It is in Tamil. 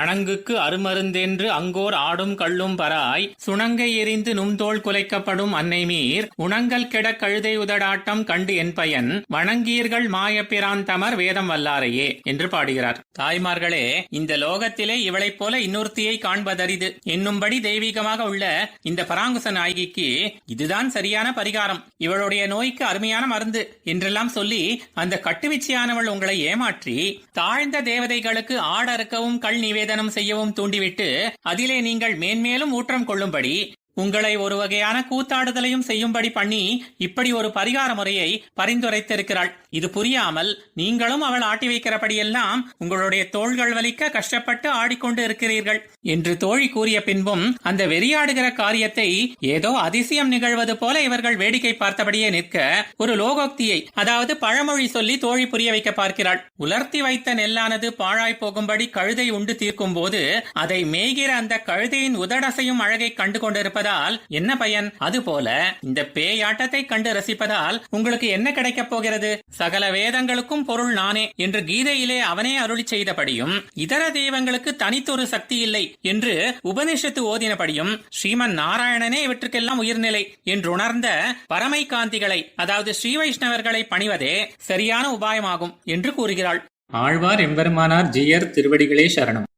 அணங்குக்கு அருமருந்தென்று அங்கோர் ஆடும் கள்ளும் பராய் சுணங்கை எரிந்து நும்தோள் குலைக்கப்படும் அன்னை மீர் உணங்கல் கெட கழுதை உதடாட்டம் கண்டு என் பயன் வணங்கீர்கள் மாயப்பிரான் தமர் வேதம் வல்லாரையே என்று பாடுகிறார். தாய்மார்களே இந்த லோகத்திலே இவளைப் போல இன்னொருத்தியை காண்பதரிது. என்னும்படி தெய்வீகமாக உள்ள இந்த பராங்குச நாயகிக்கு இதுதான் சரியான பரிகாரம். இவளுடைய நோய்க்கு அருமையான மருந்து என்றெல்லாம் சொல்லி அந்த கட்டுவிச்சியானவள் உங்களை ஏமாற்றி தாழ்ந்த தேவதைகளுக்கு ஆடறுக்கவும் கள் நிவேதனம் செய்யவும் தூண்டிவிட்டு அதிலே நீங்கள் மேன்மேலும் ஊற்றம் கொள்ளும்படி உங்களை ஒரு வகையான கூத்தாடுதலையும் செய்யும்படி பண்ணி இப்படி ஒரு பரிகார முறையை பரிந்துரைத்திருக்கிறாள். இது புரியாமல் நீங்களும் அவள் ஆட்டி வைக்கிறபடியெல்லாம் உங்களுடைய தோள்கள் வலிக்க கஷ்டப்பட்டு ஆடிக்கொண்டு இருக்கிறீர்கள். என்று தோழி கூறிய பின்பும் அந்த வெறியாடுகிற காரியத்தை ஏதோ அதிசயம் நிகழ்வது போல இவர்கள் வேடிக்கை பார்த்தபடியே நிற்க ஒரு லோகோக்தியை அதாவது பழமொழி சொல்லி தோழி புரிய வைக்க பார்க்கிறாள். உலர்த்தி வைத்த நெல்லானது பாழாய் போகும்படி கழுதை உண்டு தீர்க்கும் போது அதை மேய்கிற அந்த கழுதையின் உதடசையும் அழகை கண்டு கொண்டிருப்பதால் என்ன பயன்? அதுபோல இந்த பேயாட்டத்தை கண்டு ரசிப்பதால் உங்களுக்கு என்ன கிடைக்கப் போகிறது? சகல வேதங்களுக்கும் பொருள் நானே என்று கீதையிலே அவனே அருளி செய்தபடியும் இதர தெய்வங்களுக்கு தனித்தொரு சக்தி இல்லை என்று உபனிஷத்து ஓதினபடியும் ஸ்ரீமன் நாராயணனே இவற்றுக்கெல்லாம் உயிர்நிலை என்று உணர்ந்த பரமை காந்திகளை அதாவது ஸ்ரீ வைஷ்ணவர்களை பணிவதே சரியான உபாயமாகும் என்று கூறுகிறாள். ஆழ்வார் எம்பெருமானார் ஜீயர் திருவடிகளே சரணம்.